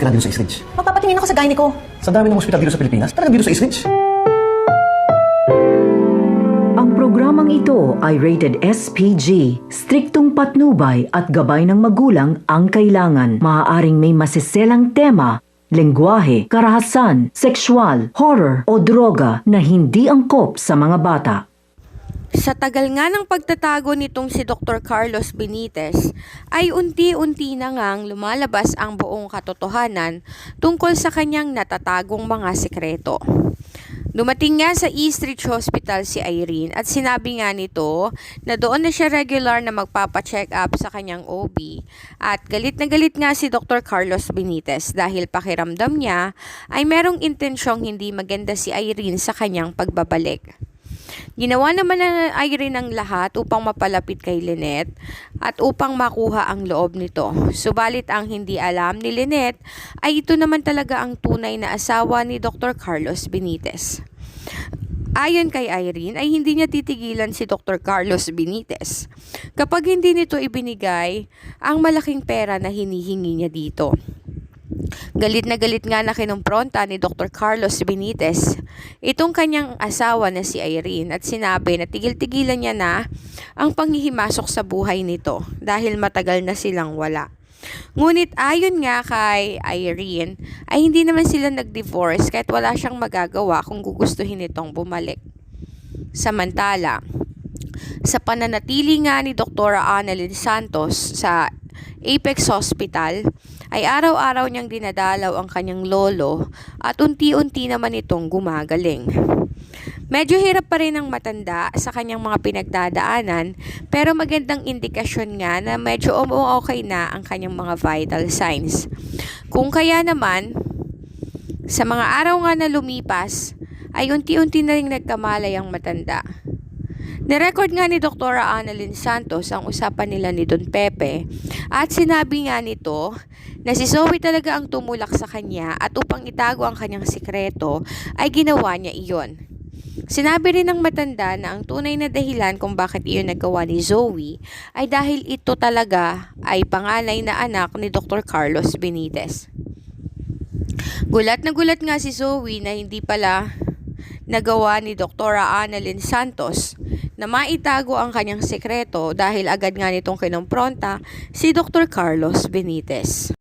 ka na dito sa Eastridge? Magpapatingin ako sa gynae ko. Sa dami ng ospital dito sa Pilipinas, talagang dito sa Eastridge? Ang programang ito ay rated SPG. Striktong patnubay at gabay ng magulang ang kailangan. Maaaring may masiselang tema, lengguwahe, karahasan, sexual, horror o droga na hindi angkop sa mga bata. Sa tagal nga ng pagtatago nitong si Dr. Carlos Benitez, ay unti-unti na ngang lumalabas ang buong katotohanan tungkol sa kanyang natatagong mga sekreto. Dumating nga sa Eastridge Hospital si Irene at sinabi nga nito na doon na siya regular na magpapacheck up sa kanyang OB at galit na galit nga si Dr. Carlos Benitez dahil pakiramdam niya ay merong intensyong hindi maganda si Irene sa kanyang pagbabalik. Ginawa naman na Irene ang lahat upang mapalapit kay Lynette at upang makuha ang loob nito. Subalit ang hindi alam ni Lynette ay ito naman talaga ang tunay na asawa ni Dr. Carlos Benitez. Ayon kay Irene ay hindi niya titigilan si Dr. Carlos Benitez kapag hindi nito ibinigay ang malaking pera na hinihingi niya dito. Galit na galit nga na kinumpronta ni Dr. Carlos Benitez itong kanyang asawa na si Irene at sinabi na tigil-tigilan niya na ang panghihimasok sa buhay nito dahil matagal na silang wala. Ngunit ayon nga kay Irene ay hindi naman sila nag-divorce kahit wala siyang magagawa kung gugustuhin nitong bumalik. Samantala, sa pananatili nga ni Dr. Annalyn Santos sa Apex Hospital, ay araw-araw niyang dinadalaw ang kanyang lolo at unti-unti naman itong gumagaling. Medyo hirap pa rin ang matanda sa kanyang mga pinagdadaanan pero magandang indikasyon nga na medyo okay na ang kanyang mga vital signs. Kung kaya naman, sa mga araw nga na lumipas, ay unti-unti na rin nagkamalay ang matanda. Nirecord nga ni Dr. Annalyn Santos ang usapan nila ni Don Pepe at sinabi nga nito na si Zoe talaga ang tumulak sa kanya at upang itago ang kanyang sikreto ay ginawa niya iyon. Sinabi rin ng matanda na ang tunay na dahilan kung bakit iyon nagawa ni Zoe ay dahil ito talaga ay panganay na anak ni Dr. Carlos Benitez. Gulat na gulat nga si Zoe na hindi pala nagawa ni Dr. Annalyn Santos na maitago ang kanyang sekreto dahil agad nga nitong kinumpronta si Dr. Carlos Benitez.